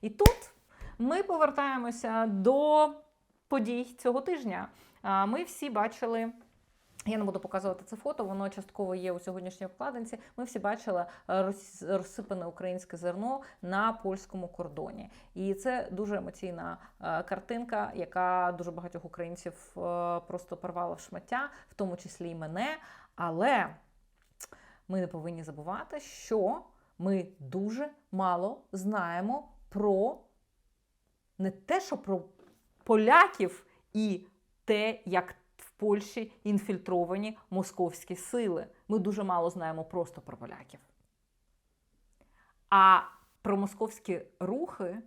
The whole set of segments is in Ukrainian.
І тут ми повертаємося до подій цього тижня. Ми всі бачили. Я не буду показувати це фото, воно частково є у сьогоднішній обкладинці. Ми всі бачили е, розсипане українське зерно на польському кордоні. І це дуже емоційна е, картинка, яка дуже багатьох українців е, просто порвала в шмаття, в тому числі і мене. Але ми не повинні забувати, що ми дуже мало знаємо про не те, що про поляків і те, як в Польщі інфільтровані московські сили. Ми дуже мало знаємо просто про поляків. А про московські рухи,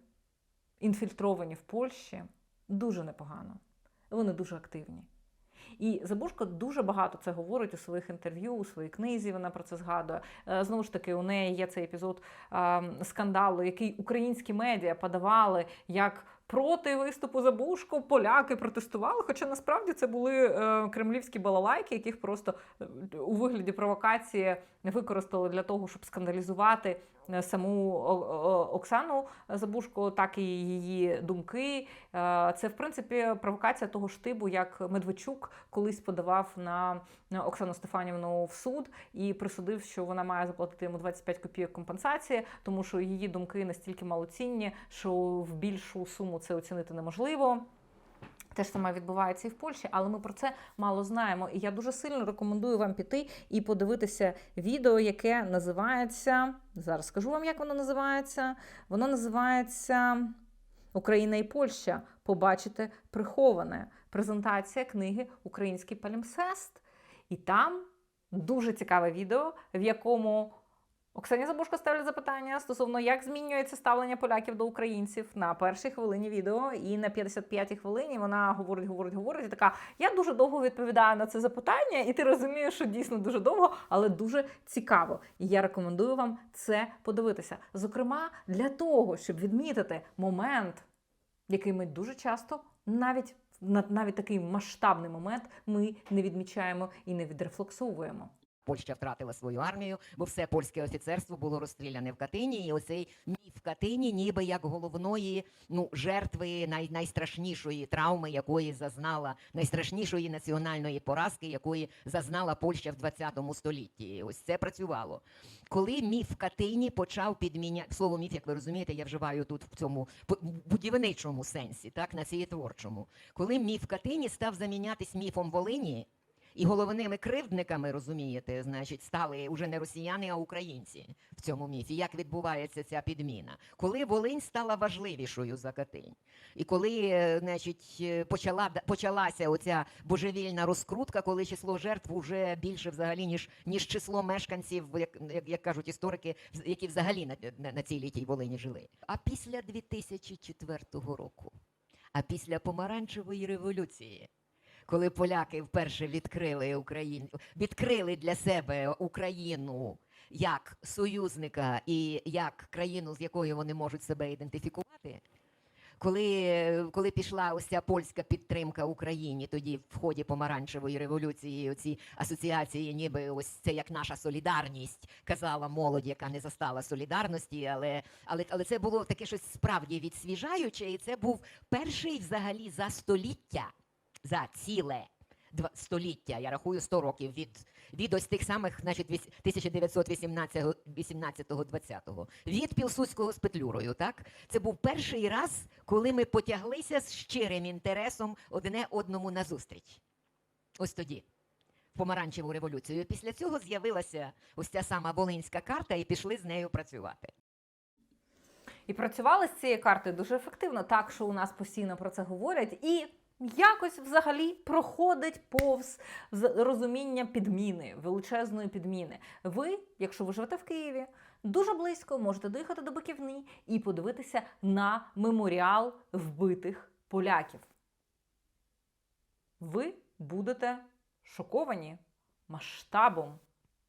інфільтровані в Польщі, дуже непогано. Вони дуже активні. І Забушко дуже багато це говорить у своїх інтерв'ю, у своїй книзі. Вона про це згадує. Е, Знову ж таки, у неї є цей епізод скандалу, який українські медіа подавали як проти виступу Забушко поляки протестували. Хоча насправді це були е, кремлівські балалайки, яких просто е, у вигляді провокації використали для того, щоб скандалізувати саму О- О- Оксану Забушко, так і її думки. Е, Це в принципі провокація того ж типу, як Медведчук колись подавав на Оксану Стефанівну в суд і присудив, що вона має заплатити йому 25 копійок компенсації, тому що її думки настільки малоцінні, що в більшу суму це оцінити неможливо. Те ж саме відбувається і в Польщі, але ми про це мало знаємо. І я дуже сильно рекомендую вам піти і подивитися відео, яке називається. Зараз скажу вам, як воно називається. Воно називається Україна і Польща. Побачите приховане. Презентація книги Український палімсест. І там дуже цікаве відео, в якому Оксані Забушко ставлять запитання стосовно як змінюється ставлення поляків до українців на першій хвилині відео, і на 55-й хвилині вона говорить, говорить, говорить, і така: я дуже довго відповідаю на це запитання, і ти розумієш, що дійсно дуже довго, але дуже цікаво. І я рекомендую вам це подивитися. Зокрема, для того, щоб відмітити момент, який ми дуже часто навіть на- навіть такий масштабний момент ми не відмічаємо і не відрефлексовуємо. Польща втратила свою армію, бо все польське офіцерство було розстріляне в Катині, і оцей міф Катині, ніби як головної ну жертви най, найстрашнішої травми, якої зазнала найстрашнішої національної поразки, якої зазнала Польща в 20 столітті. Ось це працювало. Коли міф Катині почав підміняти слово міф, як ви розумієте, я вживаю тут в цьому будівничому сенсі, так на творчому. Коли міф Катині став замінятись міфом Волині. І головними кривдниками, розумієте, значить, стали уже не росіяни, а українці в цьому міфі. Як відбувається ця підміна? Коли Волинь стала важливішою за Катинь, і коли, е, значить, е, почала почалася оця божевільна розкрутка, коли число жертв уже більше взагалі ніж ніж число мешканців, як, як, кажуть історики, які взагалі на, на, на цій літій Волині жили. А після 2004 року, а після помаранчевої революції коли поляки вперше відкрили Україну, відкрили для себе Україну як союзника і як країну, з якою вони можуть себе ідентифікувати. Коли, коли пішла ось польська підтримка Україні, тоді в ході помаранчевої революції, оці асоціації, ніби ось це як наша солідарність, казала молодь, яка не застала солідарності, але, але, але це було таке щось справді відсвіжаюче, і це був перший взагалі за століття за ціле століття. Я рахую 100 років від, від ось тих самих, значить, 1918-20-го, від Пілсудського з Петлюрою. Так, це був перший раз, коли ми потяглися з щирим інтересом одне одному назустріч. Ось тоді. Помаранчеву революцію. Після цього з'явилася ось ця сама Волинська карта, і пішли з нею працювати. І працювали з цією картою дуже ефективно, так що у нас постійно про це говорять, і якось взагалі проходить повз розуміння підміни, величезної підміни. Ви, якщо ви живете в Києві, дуже близько можете доїхати до Биківні і подивитися на меморіал вбитих поляків. Ви будете шоковані масштабом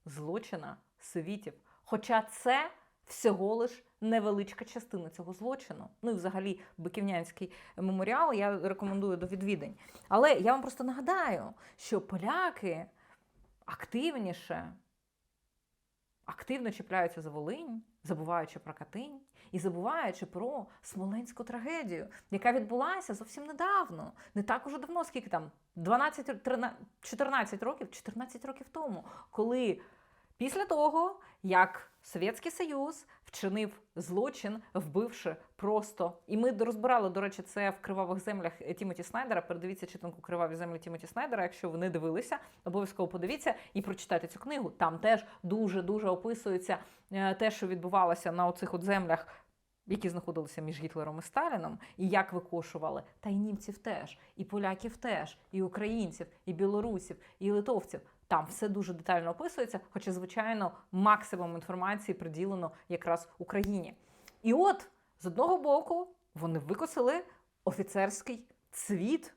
злочина совітів. Хоча це всього лиш невеличка частина цього злочину. Ну і взагалі Биківнянський меморіал я рекомендую до відвідань. Але я вам просто нагадаю, що поляки активніше, активно чіпляються за Волинь, забуваючи про Катинь і забуваючи про смоленську трагедію, яка відбулася зовсім недавно, не так уже давно, скільки там 12, 13, 14 років, 14 років тому, коли після того, як Совєтський Союз вчинив злочин, вбивши просто. І ми розбирали, до речі, це в кривавих землях Тімоті Снайдера. Передивіться читанку Криваві землі Тімоті Снайдера. Якщо ви не дивилися, обов'язково подивіться і прочитайте цю книгу. Там теж дуже дуже описується е, те, що відбувалося на оцих от землях. Які знаходилися між Гітлером і Сталіном, і як викошували, та й німців теж, і поляків теж, і українців, і білорусів, і литовців. Там все дуже детально описується, хоча, звичайно, максимум інформації приділено якраз Україні. І от з одного боку вони викосили офіцерський цвіт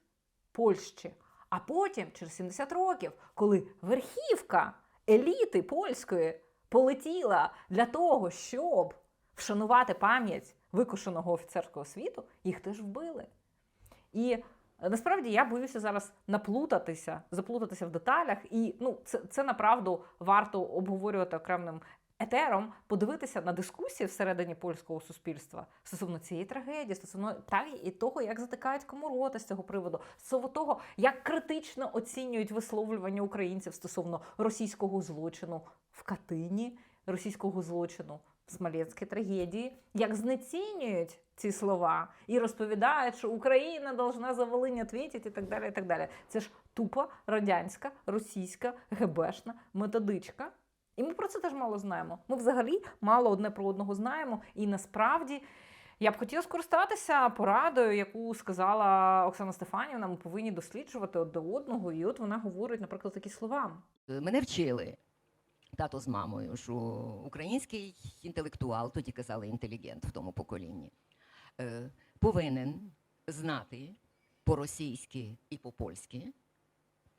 Польщі. А потім, через 70 років, коли верхівка еліти польської полетіла для того, щоб вшанувати пам'ять викошеного офіцерського світу, їх теж вбили. І насправді я боюся зараз наплутатися, заплутатися в деталях, і ну, це, це направду варто обговорювати окремим етером, подивитися на дискусії всередині польського суспільства стосовно цієї трагедії, стосовно та і того, як затикають кому рота з цього приводу, стосовно того, як критично оцінюють висловлювання українців стосовно російського злочину в Катині, російського злочину в Смоленській трагедії, як знецінюють ці слова і розповідають, що Україна должна за Волинь відповідати і так далі. і так далі. Це ж тупо радянська, російська, гебешна методичка. І ми про це теж мало знаємо. Ми взагалі мало одне про одного знаємо. І насправді я б хотіла скористатися порадою, яку сказала Оксана Стефанівна. Ми повинні досліджувати одне одного. І от вона говорить, наприклад, такі слова. Мене вчили тато з мамою, що український інтелектуал, тоді казали інтелігент в тому поколінні, повинен знати по-російськи і по-польськи,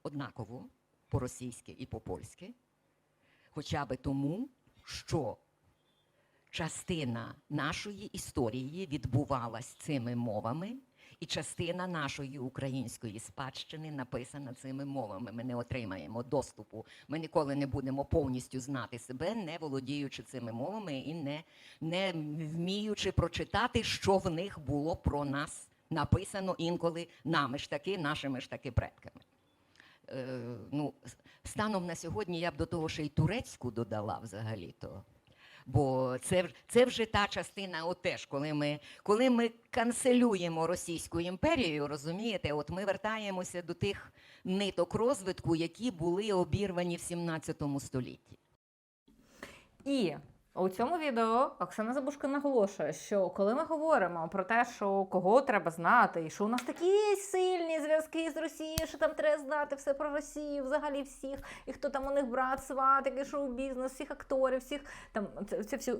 однаково по-російськи і по-польськи, хоча би тому, що частина нашої історії відбувалась цими мовами, і частина нашої української спадщини написана цими мовами. Ми не отримаємо доступу. Ми ніколи не будемо повністю знати себе, не володіючи цими мовами і не, не вміючи прочитати, що в них було про нас написано інколи нами ж таки, нашими ж таки предками. Е, ну, станом на сьогодні я б до того ще й турецьку додала взагалі-то. Бо це, це вже та частина, от теж, коли ми, коли ми канцелюємо Російську імперію, розумієте, от ми вертаємося до тих ниток розвитку, які були обірвані в 17 столітті. І у цьому відео Оксана Забушка наголошує, що коли ми говоримо про те, що кого треба знати, і що у нас такі сильні зв'язки з Росією, що там треба знати все про Росію, взагалі всіх, і хто там у них брат, сват, який шоу-бізнес, всіх акторів, всіх там це, всі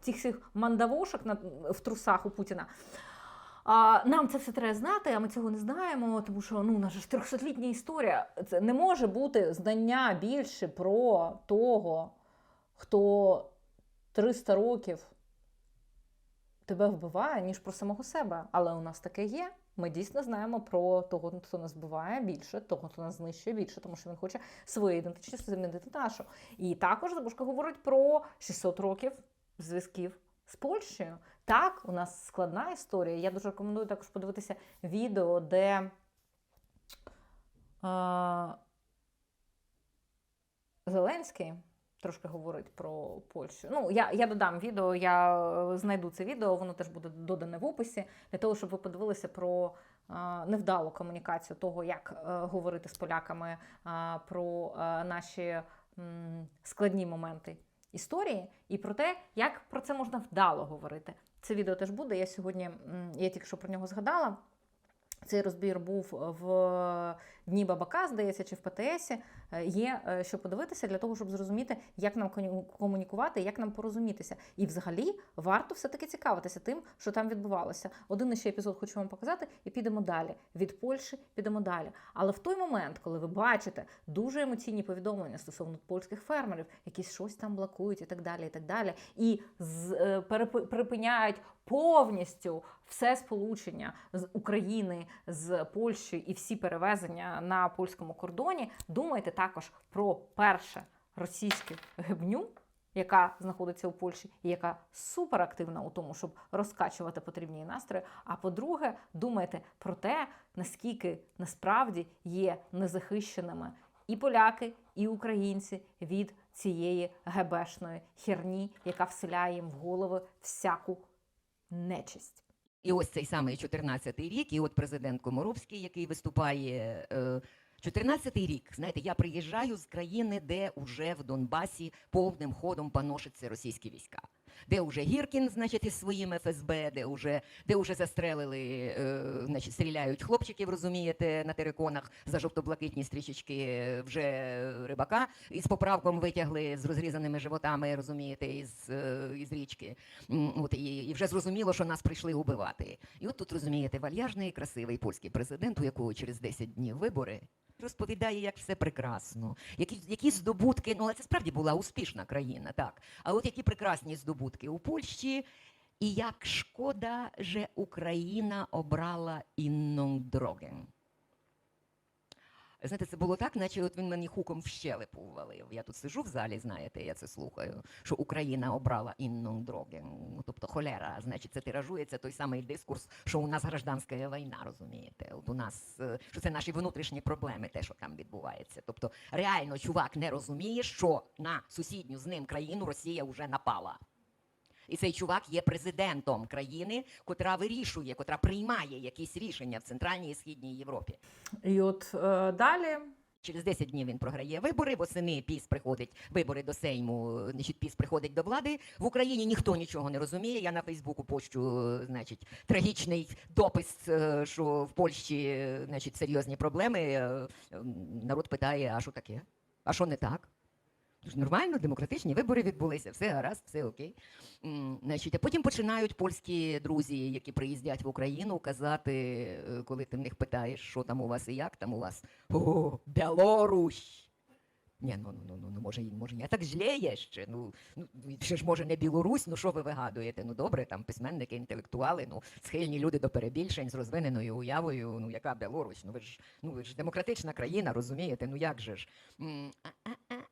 цих всіх мандавошок на, в трусах у Путіна. А, нам це все треба знати, а ми цього не знаємо, тому що ну, у нас ж 300-літня історія. Це не може бути знання більше про того, хто 300 років тебе вбиває, ніж про самого себе. Але у нас таке є. Ми дійсно знаємо про того, хто нас вбиває більше, того, хто нас знищує більше, тому що він хоче свою ідентичність замінити нашу. І також Забушка говорить про 600 років зв'язків з Польщею. Так, у нас складна історія. Я дуже рекомендую також подивитися відео, де. Е- Зеленський трошки говорить про Польщу. Ну, я, я додам відео, я е, знайду це відео, воно теж буде додане в описі, для того, щоб ви подивилися про е, невдалу комунікацію того, як е, говорити з поляками е, про е, наші м, складні моменти історії, і про те, як про це можна вдало говорити. Це відео теж буде. Я сьогодні, я тільки що про нього згадала. Цей розбір був в Дні Бабака, здається, чи в ПТСі. Е, Є е, що подивитися для того, щоб зрозуміти, як нам комунікувати, як нам порозумітися. І взагалі варто все-таки цікавитися тим, що там відбувалося. Один ще епізод хочу вам показати, і підемо далі. Від Польщі підемо далі. Але в той момент, коли ви бачите дуже емоційні повідомлення стосовно польських фермерів, які щось там блокують і так далі, і так далі, і з, е, припиняють повністю все сполучення з України з Польщею і всі перевезення на польському кордоні, думайте також про перше російську гибню яка знаходиться у Польщі, і яка суперактивна у тому, щоб розкачувати потрібні настрої. А по-друге, думайте про те, наскільки насправді є незахищеними і поляки, і українці від цієї гебешної херні, яка вселяє їм в голови всяку нечисть. І ось цей самий 14-й рік, і от президент Комаровський, який виступає. Е, 14-й рік, знаєте, я приїжджаю з країни, де уже в Донбасі повним ходом паношаться російські війська. Де вже Гіркін, значить, із своїм ФСБ, де вже, де вже застрелили, е, значить, стріляють хлопчиків, розумієте, на териконах за жовто-блакитні стрічечки е, вже рибака із поправком витягли з розрізаними животами, розумієте, із, е, із річки. От, і, і вже зрозуміло, що нас прийшли убивати. І от тут розумієте, вальяжний красивий польський президент, у якого через 10 днів вибори, розповідає, як все прекрасно, які, які здобутки. Ну, але це справді була успішна країна, так. А от які прекрасні здобутки у Польщі. І як шкода, що Україна обрала інну дорогу. Знаєте, це було так, наче от він мені хуком в щелепу ввалив. Я тут сижу в залі, знаєте, я це слухаю, що Україна обрала інну дорогу. Ну, тобто холера, значить, це тиражується той самий дискурс, що у нас гражданська війна, розумієте? От у нас е, що це наші внутрішні проблеми, те, що там відбувається. Тобто, реально, чувак не розуміє, що на сусідню з ним країну Росія вже напала. І цей чувак є президентом країни, котра вирішує, котра приймає якісь рішення в Центральній і Східній Європі. І от е, далі Через 10 днів він програє вибори, восени піс приходить вибори до Сейму, значить, піс приходить до влади. В Україні ніхто нічого не розуміє. Я на Фейсбуку пощу, е, значить, трагічний допис, е, що в Польщі, е, значить, серйозні проблеми. Народ питає, а що таке? А що не так? Тож нормально, демократичні вибори відбулися, все гаразд, все окей. Значить, а потім починають польські друзі, які приїздять в Україну, казати, е, коли ти в них питаєш, що там у вас і як там у вас. О, Білорусь! Ні, ну, ну, ну, ну, може, може, я так зліє ще. Ну, ну, ще ж може не Білорусь, ну що ви вигадуєте? Ну добре, там письменники, інтелектуали, ну схильні люди до перебільшень з розвиненою уявою. Ну яка Білорусь? Ну ви ж ну ви ж демократична країна, розумієте? Ну як же ж? А-а-а-а, А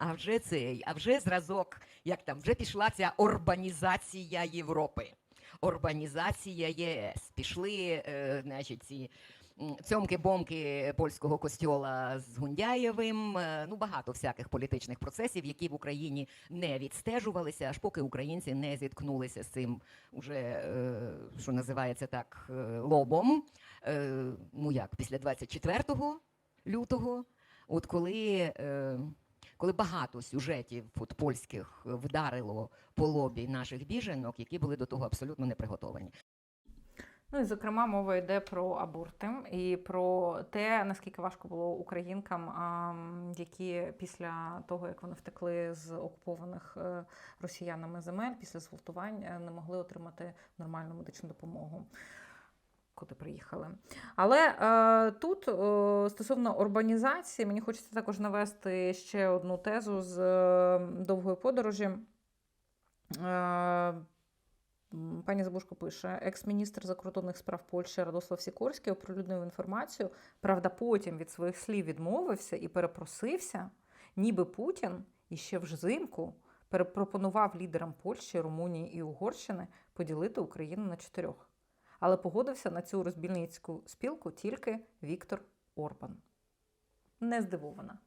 вже цей, а вже зразок, як там, вже пішла ця урбанізація Європи. Урбанізація ЄС. Пішли, е, значить, ці цьомки-бомки польського костьола з Гундяєвим. е, Ну, багато всяких політичних процесів, які в Україні не відстежувалися, аж поки українці не зіткнулися з цим уже, е, що називається так, е, лобом. Ну як, після 24 лютого, от коли. Е, коли багато сюжетів от, польських вдарило по лобі наших біженок, які були до того абсолютно не приготовані. Ну і зокрема мова йде про аборти і про те, наскільки важко було українкам, які після того, як вони втекли з окупованих е, росіянами земель, після зґвалтувань е, не могли отримати нормальну медичну допомогу. Куди приїхали. Але е, тут е, стосовно урбанізації, мені хочеться також навести ще одну тезу з е, довгої подорожі. Е, Пані Забушко пише: екс-міністр закордонних справ Польщі Радослав Сікорський оприлюднив інформацію. Правда, потім від своїх слів відмовився і перепросився, ніби Путін іще взимку перепропонував лідерам Польщі, Румунії і Угорщини поділити Україну на чотирьох. Але погодився на цю розбільницьку спілку тільки Віктор Орбан. Не здивована.